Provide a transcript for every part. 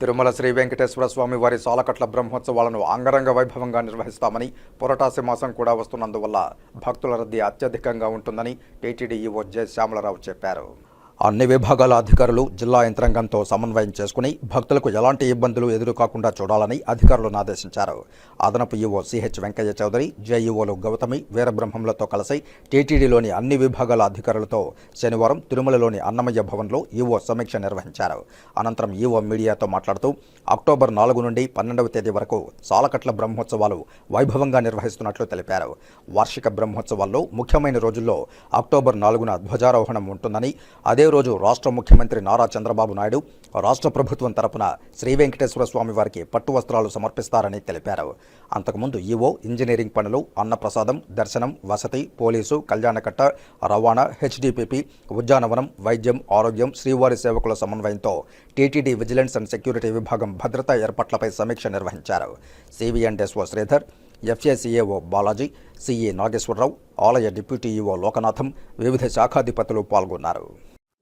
తిరుమల శ్రీ వెంకటేశ్వర స్వామి వారి సాలకట్ల బ్రహ్మోత్సవాలను అంగరంగ వైభవంగా నిర్వహిస్తామని పురటాసి మాసం కూడా వస్తున్నందువల్ల భక్తుల రద్దీ అత్యధికంగా ఉంటుందని టీటీడీ ఈవో జె. శ్యామలరావు చెప్పారు. అన్ని విభాగాల అధికారులు జిల్లా యంత్రాంగంతో సమన్వయం చేసుకుని భక్తులకు ఎలాంటి ఇబ్బందులు ఎదురుకాకుండా చూడాలని అధికారులను ఆదేశించారు. అదనపు ఈవో సిహెచ్ వెంకయ్య చౌదరి జేఈఓలు గౌతమి వీరబ్రహ్మంలతో కలిసి టీటీడీలోని అన్ని విభాగాల అధికారులతో శనివారం తిరుమలలోని అన్నమయ్య భవన్లో ఈవో సమీక్ష నిర్వహించారు. అనంతరం ఈవో మీడియాతో మాట్లాడుతూ అక్టోబర్ నాలుగు నుండి పన్నెండవ తేదీ వరకు సాలకట్ల బ్రహ్మోత్సవాలు వైభవంగా నిర్వహిస్తున్నట్లు తెలిపారు. వార్షిక బ్రహ్మోత్సవాల్లో ముఖ్యమైన రోజుల్లో అక్టోబర్ నాలుగున ధ్వజారోహణం ఉంటుందని అదే రోజు రాష్ట్ర ముఖ్యమంత్రి నారా చంద్రబాబు నాయుడు రాష్ట్ర ప్రభుత్వం తరపున శ్రీ వెంకటేశ్వర స్వామి వారికి పట్టు వస్త్రాలు సమర్పిస్తారని తెలిపారు. అంతకుముందు ఈవో ఇంజనీరింగ్ పనులు అన్నప్రసాదం దర్శనం వసతి పోలీసు కళ్యాణకట్ట రవాణా హెచ్డిపిపి ఉద్యానవనం వైద్యం ఆరోగ్యం శ్రీవారి సేవకుల సమన్వయంతో టీటీడీ విజిలెన్స్ అండ్ సెక్యూరిటీ విభాగం భద్రతా ఏర్పాట్లపై సమీక్ష నిర్వహించారు. సివిఎన్డెస్ఓ శ్రీధర్ ఎఫ్ఏసీఏఓ బాలాజీ సిఈ నాగేశ్వరరావు ఆలయ డిప్యూటీ ఈఓ లోకనాథం వివిధ శాఖాధిపతులు పాల్గొన్నారు.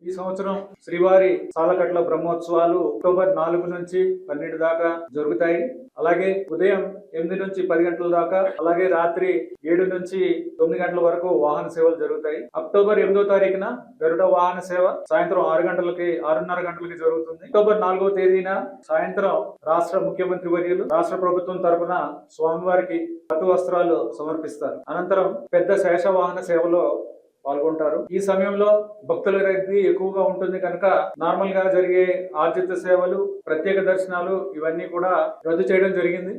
ఈ సంవత్సరం శ్రీవారి సాలకట్ల బ్రహ్మోత్సవాలు అక్టోబర్ నాలుగు నుంచి పన్నెండు దాకా జరుగుతాయి. అలాగే ఉదయం ఎనిమిది నుంచి పది గంటల దాకా అలాగే రాత్రి ఏడు నుంచి తొమ్మిది గంటల వరకు వాహన సేవలు జరుగుతాయి. అక్టోబర్ ఎనిమిదో తారీఖున గరుడ వాహన సేవ సాయంత్రం ఆరు గంటలకి ఆరున్నర గంటలకి జరుగుతుంది. అక్టోబర్ నాలుగో తేదీన సాయంత్రం రాష్ట్ర ముఖ్యమంత్రి వర్యులు రాష్ట్ర ప్రభుత్వం తరపున స్వామివారికి పట్టు వస్త్రాలు సమర్పిస్తారు. అనంతరం పెద్ద శేష వాహన సేవలో పాల్గొంటారు. ఈ సమయంలో భక్తుల రద్దీ ఎక్కువగా ఉంటుంది కనుక నార్మల్గా జరిగే ఆర్జిత సేవలు ప్రత్యేక దర్శనాలు ఇవన్నీ కూడా రద్దు చేయడం జరిగింది.